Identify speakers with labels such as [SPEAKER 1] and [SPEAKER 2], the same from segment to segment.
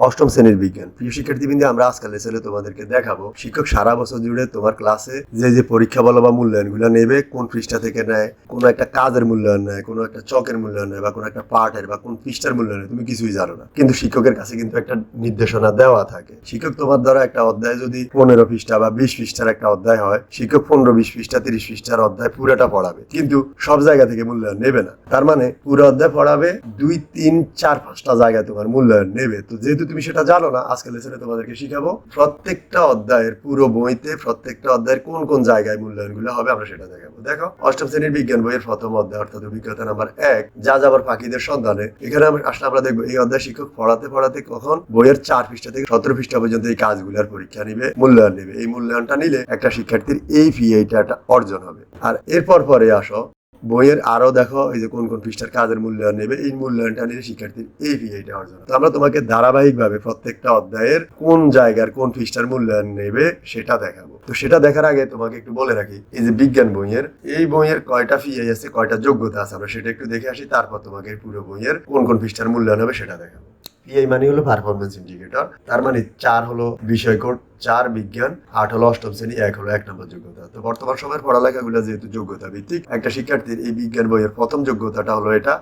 [SPEAKER 1] অষ্টম শ্রেণির বিজ্ঞান। প্রিয় শিক্ষার্থীবৃন্দ, আমরা আজকাল লেসেলে তোমাদেরকে দেখাবো, শিক্ষক সারা বছর জুড়ে তোমার ক্লাসে যে যে পরীক্ষা বলো বা মূল্যায়নগুলো নেবে, কোন পৃষ্ঠা থেকে নেয়, কোনো একটা কাজের মূল্যায়ন নেয়, কোনো একটা চকের মূল্যায়ন নেয় বা কোনো একটা পার্টের বা কোন পৃষ্ঠার মূল্যায়ন তুমি কিছুই জানো না। কিন্তু শিক্ষকের কাছে কিন্তু একটা নির্দেশনা দেওয়া থাকে। শিক্ষক তোমার দ্বারা একটা অধ্যায় যদি পনেরো পৃষ্ঠা বা বিশ পৃষ্ঠার একটা অধ্যায় হয়, শিক্ষক পনেরো, বিশ পৃষ্ঠা, তিরিশ পৃষ্ঠার অধ্যায় পুরোটা পড়াবে। কিন্তু সব জায়গা থেকে মূল্যায়ন নেবে না। তার মানে পুরো অধ্যায় পড়াবে, দুই, তিন, চার, পাঁচটা জায়গায় তোমার মূল্যায়ন নেবে। তো যেহেতু তুমি সেটা জানো না আজকে লেসনে তোমাদেরকে শিখাবো প্রত্যেকটা অধ্যায়ের পুরো বইতে প্রত্যেকটা অধ্যায়ের কোন কোন জায়গায় মূল্যায়নগুলো হবে আমরা সেটা দেখাবো। দেখো, অষ্টম শ্রেণির বিজ্ঞান বইয়ের প্রথম অধ্যায়, অর্থাৎ অভিজ্ঞতা নাম্বার এক, যা যাবার পাখিদের সন্ধানে। এখানে আমরা আসলে আমরা দেখব, এই অধ্যায় শিক্ষক পড়াতে পড়াতে কখন বইয়ের চার পৃষ্ঠা থেকে সতেরো পৃষ্ঠা পর্যন্ত এই কাজগুলোর পরীক্ষা নিবে, মূল্যায়ন নেবে। এই মূল্যায়নটা নিলে একটা শিক্ষার্থীর এই পিএইটা অর্জন হবে। আর এরপর পরে আসো বইয়ের আরও দেখো, এই যে কোন কোন পৃষ্ঠার কাজের মূল্যায়ন নেবে, এই মূল্যায়নটা নিলে শিক্ষার্থীর এই পিএইটা অর্জন তো আমরা তোমাকে ধারাবাহিকভাবে প্রত্যেকটা অধ্যায়ের কোন জায়গার, কোন পৃষ্ঠার মূল্যায়ন নেবে সেটা দেখাবো। তো সেটা দেখার আগে তোমাকে একটু বলে রাখি, এই যে বিজ্ঞান বইয়ের, এই বইয়ের কয়টা পিআই আছে কয়টা যোগ্যতা আছে, আমরা সেটা একটু দেখে আসি, তারপর তোমাকে পুরো বইয়ের কোন কোন পৃষ্ঠার মূল্যায়ন হবে সেটা দেখাবো। পিআই মানে হলো পারফরমেন্স ইন্ডিকেটর তার মানে চার হলো বিষয় কোড চার বিজ্ঞান আট হলো অষ্টম শ্রেণি, এক হলো এক নম্বর যোগ্যতা। তো বর্তমান সময়ের পড়ালেখাগুলো যেহেতু যোগ্যতা ভিত্তিক, একটা শিক্ষার্থীর এই বিজ্ঞান বইয়ের প্রথম যোগ্যতাটা হলো এটা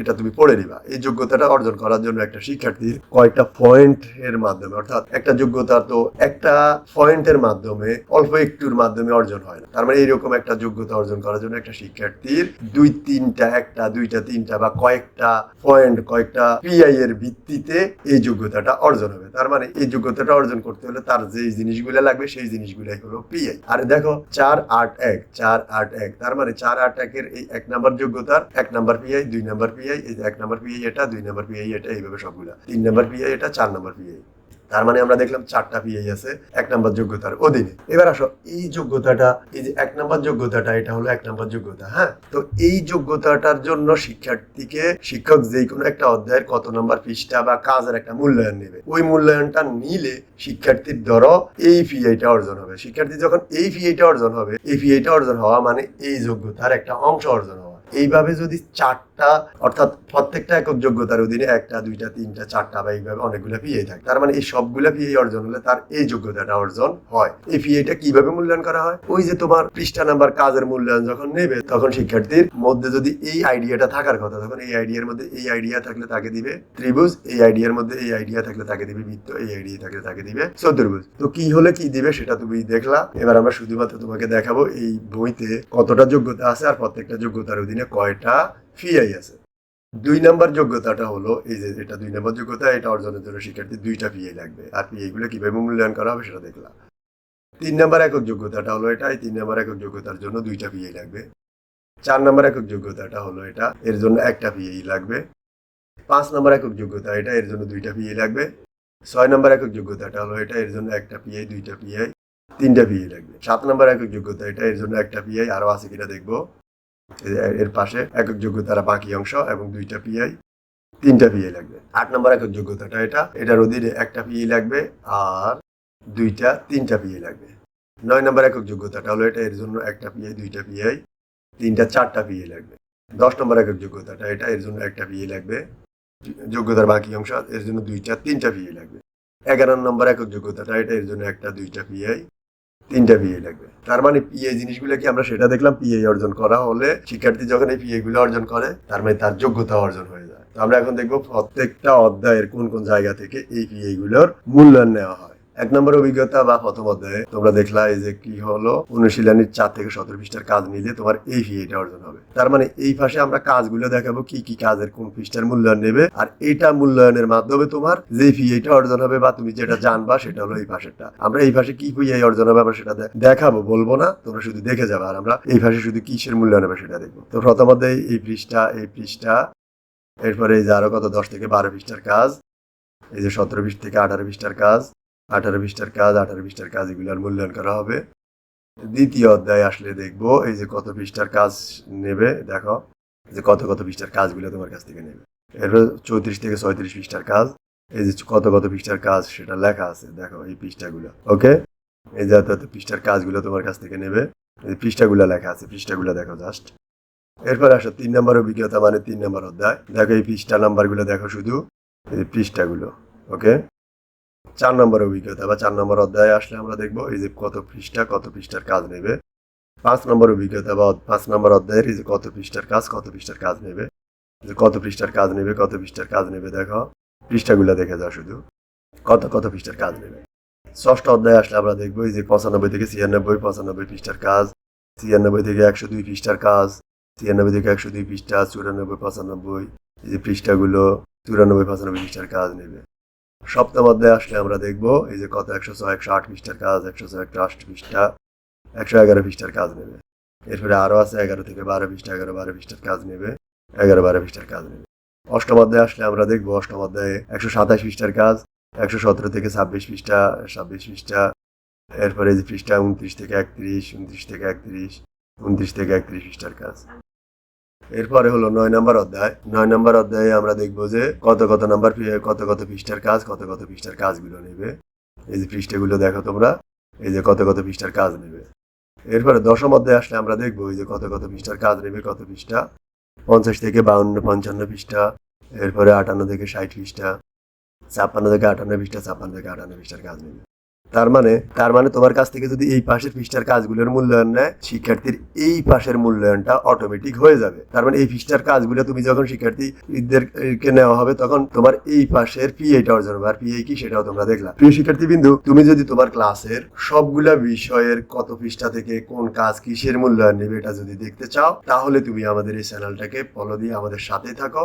[SPEAKER 1] এটা তুমি পড়ে নিবা। এই যোগ্যতাটা অর্জন করার জন্য একটা শিক্ষার্থীর কয়েকটা পয়েন্ট এর মাধ্যমে, অর্থাৎ একটা যোগ্যতা তো একটা পয়েন্টের মাধ্যমে অল্প একটুর মাধ্যমে অর্জন হয় না। তার মানে এইরকম একটা যোগ্যতা অর্জন করার জন্য একটা শিক্ষার্থীর দুই, তিনটা, একটা, দুইটা, তিনটা বা কয়েকটা পয়েন্ট কয়েকটা পিআই এর ভিত্তিতে এই যোগ্যতাটা অর্জন হবে। তার মানে এই যোগ্যতাটা অর্জন করতে হলে তার যে জিনিসগুলো লাগবে, সেই জিনিসগুলাই হলো পিআই আর দেখো, চার আট এক, চার আট এক, তার মানে চার আট এক এর এই এক নাম্বার যোগ্যতার, এক নাম্বার পিআই দুই নাম্বার পিআই এই এক নাম্বার পিআই এটা, দুই নাম্বার পিআই এটা, এইভাবে সবগুলা। তিন নাম্বার পিআই এটা, চার নাম্বার পিআই তার মানে আমরা দেখলাম চারটা পিআই আছে, এক নাম্বার যোগ্যতার অধীনে। এবার আসো, এই যোগ্যতাটা, এই যে এক নাম্বার যোগ্যতাটা, এটা হলো এক নাম্বার যোগ্যতা হ্যাঁ? তো এই যোগ্যতাটার জন্য শিক্ষার্থীকে শিক্ষক যে কোনো একটা অধ্যায়ের কত নাম্বার পৃষ্ঠা বা কাজের একটা মূল্যায়ন নেবে। ওই মূল্যায়নটা নিলে শিক্ষার্থীর ধরো এই পিআইটা অর্জন হবে। শিক্ষার্থী যখন এই পিআইটা অর্জন হবে, এই পিআইটা অর্জন হওয়া মানে এই যোগ্যতার একটা অংশ অর্জন হওয়া। এইভাবে যদি চারটা অর্থাৎ প্রত্যেকটা একক যোগ্যতার অধীনে একটা, দুইটা, তিনটা, চারটা বা এইভাবে অনেকগুলো পিএই থাকে। তার মানে এই সবগুলো পিএই অর্জন হলে তার এই যোগ্যতাটা অর্জন হয়। এই পিএইটা কীভাবে মূল্যায়ন করা হয়? ওই যে তোমার পৃষ্ঠা নাম্বার কাজের মূল্যায়ন যখন নেবে, তখন শিক্ষার্থীর মধ্যে যদি এই আইডিয়াটা থাকার কথা, তখন এই আইডিয়ার মধ্যে এই আইডিয়া থাকলে তাকে দিবে ত্রিভুজ, এই আইডিয়ার মধ্যে এই আইডিয়া থাকলে তাকে দিবে বৃত্ত, এই আইডিয়া থাকলে তাকে দিবে চতুর্ভুজ। তো কি হলে কি দিবে সেটা তুমি দেখলা। এবার আমরা শুধুমাত্র তোমাকে দেখাবো এই বইতে কতটা যোগ্যতা আছে আর প্রত্যেকটা যোগ্যতার অধীনে কয়টা ফিআই আছে। দুই নাম্বার যোগ্যতাটা হলো এই যে এটা দুই নাম্বার যোগ্যতা, এটা অর্জনের জন্য শিক্ষার্থী দুইটা পিআই লাগবে। আর পিআই গুলো কীভাবে মূল্যায়ন করা হবে সেটা দেখলাম। তিন নাম্বার একক যোগ্যতাটা হলো এটা, এই তিন নাম্বার একক যোগ্যতার জন্য দুইটা পিআই লাগবে। চার নাম্বার একক যোগ্যতাটা হলো এটা, এর জন্য একটা পিআই লাগবে। পাঁচ নাম্বার একক যোগ্যতা এটা, এর জন্য দুইটা পিআই লাগবে। ছয় নাম্বার একক যোগ্যতাটা হলো এটা, এর জন্য একটা পিআই দুইটা পিআই তিনটা পিআই লাগবে। সাত নাম্বার একক যোগ্যতা এটা, এর জন্য একটা পিআই আরও আছে কিনা দেখব। এর পাশে একক যোগ্যতার বাকি অংশ এবং দুইটা পিআই তিনটা পিআই লাগবে। আট নম্বর একক যোগ্যতাটা এটা। এটার অধীনে একটা পিআই লাগবে আর দুইটা, তিনটা পিআই লাগবে। নয় নম্বর একক যোগ্যতাটা হলো এটা, এর জন্য একটা পিআই দুইটা পিআই তিনটা, চারটা পিআই লাগবে। দশ নম্বর একক যোগ্যতাটা এটা, এর জন্য একটা পিআই লাগবে। যোগ্যতার বাকি অংশ, এর জন্য দুইটা, তিনটা পিআই লাগবে। এগারো নম্বর একক যোগ্যতাটা এটা, এর জন্য একটা, দুইটা পিআই তিনটা বিয়ে লাগবে। তার মানে পিএ জিনিসগুলো কি আমরা সেটা দেখলাম? পিএ অর্জন করা হলে শিক্ষার্থী যখন এই পিএ গুলো অর্জন করে, তার মানে তার যোগ্যতা অর্জন হয়ে যায়। আমরা এখন দেখব প্রত্যেকটা অধ্যায়ের কোন কোন জায়গা থেকে এই পিএ গুলোর মূল্যায়ন নেওয়া হয়। এক নম্বর অভিজ্ঞতা বা প্রথম অধ্যায়ে তোমরা দেখলা এই যে কি হলো? অনুশীলনের চার থেকে সতেরো পৃষ্ঠার কাজ নিলে তোমার এই পিএটা অর্জন হবে। তার মানে এই পাশে আমরা কাজগুলো দেখাবো, কি কি কাজের কোন পৃষ্ঠার মূল্যায়ন নেবে আর এটা মূল্যায়নের মাধ্যমে তোমার যে পিএটা অর্জন হবে বা তুমি যেটা জানবা সেটা হলো এই পাশেরটা আমরা এই পাশে কি পিএ অর্জন হবে আমরা সেটা দেখাবো, বলব না, তোমরা শুধু দেখে যাবে আর আমরা এই পাশে শুধু কিসের মূল্যায়ন হবে সেটা দেখব। তো প্রথম অধ্যায়ে এই পৃষ্ঠা এই পৃষ্ঠা, এরপরে এই যে আরও কত, দশ থেকে বারো পৃষ্ঠার কাজ, এই যে সতেরো পৃষ্ঠা থেকে আঠারো পৃষ্ঠার কাজ আঠারো পৃষ্ঠার কাজ, আঠারো পৃষ্ঠার কাজ এগুলোর মূল্যায়ন করা হবে। দ্বিতীয় অধ্যায় আসলে দেখব, এই যে কত পৃষ্ঠার কাজ নেবে, দেখো, যে কত কত পৃষ্ঠার কাজগুলো তোমার কাছ থেকে নেবে। এরপর চৌত্রিশ থেকে ছয়ত্রিশ পৃষ্ঠার কাজ, এই যে কত কত পৃষ্ঠার কাজ সেটা লেখা আছে, দেখো এই পৃষ্ঠাগুলো, ওকে? এই যে এত পৃষ্ঠার কাজগুলো তোমার কাছ থেকে নেবে, এই পৃষ্ঠাগুলো লেখা আছে, পৃষ্ঠাগুলো দেখো জাস্ট এরপর আসো তিন নম্বর অভিজ্ঞতা মানে তিন নম্বর অধ্যায়, দেখো এই পৃষ্ঠা নাম্বারগুলো দেখো শুধু, এই পৃষ্ঠাগুলো, ওকে? চার নম্বর অভিজ্ঞতা বা চার নম্বর অধ্যায়ে আসলে আমরা দেখব এই যে কত পৃষ্ঠা, কত পৃষ্ঠার কাজ নেবে। পাঁচ নম্বর অভিজ্ঞতা বা পাঁচ নম্বর অধ্যায়ের এই যে কত পৃষ্ঠার কাজ, কত পৃষ্ঠার কাজ নেবে। যে কত পৃষ্ঠার কাজ নেবে, কত পৃষ্ঠার কাজ নেবে, দেখো। পৃষ্ঠাগুলো দেখে যাও শুধু। কত কত পৃষ্ঠার কাজ নেবে। ষষ্ঠ অধ্যায়ে আসলে আমরা দেখব এই যে পঁচানব্বই থেকে ছিয়ানব্বই, পঁচানব্বই পৃষ্ঠার কাজ, ছিয়ানব্বই থেকে একশো দুই পৃষ্ঠার কাজ, ছিয়ানব্বই থেকে একশো দুই পৃষ্ঠা, চুরানব্বই, পঁচানব্বই, এই যে পৃষ্ঠাগুলো, চুরানব্বই, পঁচানব্বই পৃষ্ঠার কাজ নেবে। সপ্তম অধ্যায়ে আসলে আমরা দেখব, এই যে কত একশো ছয়, একশো আট পৃষ্ঠার কাজ, একশো ছয়, একশো আট পৃষ্ঠা, একশো এগারো পৃষ্ঠার কাজ নেবে। এরপরে আরও আছে এগারো থেকে বারো পৃষ্ঠা, এগারো বারো পৃষ্ঠার কাজ নেবে, এগারো বারো পৃষ্ঠার কাজ নেবে। অষ্টম অধ্যায়ে আসলে আমরা দেখব, অষ্টম অধ্যায়ে একশো সাতাশ পৃষ্ঠার কাজ, একশো সতেরো থেকে ছাব্বিশ পৃষ্ঠা ছাব্বিশ পৃষ্ঠা, এরপরে যে পৃষ্ঠা উনত্রিশ থেকে একত্রিশ, উনত্রিশ থেকে একত্রিশ, উনত্রিশ থেকে একত্রিশ পৃষ্ঠার কাজ। এরপরে হলো নয় নম্বর অধ্যায়। নয় নম্বর অধ্যায়ে আমরা দেখব যে কত কত নাম্বার কত কত পৃষ্ঠার কাজ, কত কত পৃষ্ঠার কাজগুলো নেবে। এই যে পৃষ্ঠাগুলো দেখো তোমরা, এই যে কত কত পৃষ্ঠার কাজ নেবে। এরপরে দশম অধ্যায়ে আসলে আমরা দেখব এই যে কত কত পৃষ্ঠার কাজ নেবে, কত পৃষ্ঠা। পঞ্চাশ থেকে বাউন্ন, পঞ্চান্ন পৃষ্ঠা। এরপরে আটান্ন থেকে ষাট পৃষ্ঠা। ছাপ্পান্ন থেকে আটান্ন পৃষ্ঠা, ছাপ্পান্ন থেকে আটান্ন পৃষ্ঠার কাজ নেবে। তার মানে তার মানে তোমার কাছ থেকে যদি এই পাশের পৃষ্ঠার কাজগুলোর মূল্যায়ন নেয়, শিক্ষার্থীর এই পাশের মূল্যায়নটা অটোমেটিক হয়ে যাবে। তার মানে এই পৃষ্ঠার কাজগুলো তুমি যখন শিক্ষার্থীদেরকে নেওয়া হবে, তখন তোমার এই পাশের পিএটা অর্জন হবে। আর পিএ কি? সেটাও তোমরা দেখলা। প্রিয় শিক্ষার্থী বিন্দু তুমি যদি তোমার ক্লাসের সবগুলা বিষয়ের কত পৃষ্ঠা থেকে কোন কাজ কিসের মূল্যায়ন নেবে এটা যদি দেখতে চাও, তাহলে তুমি আমাদের এই চ্যানেলটাকে ফলো দিয়ে আমাদের সাথে থাকো।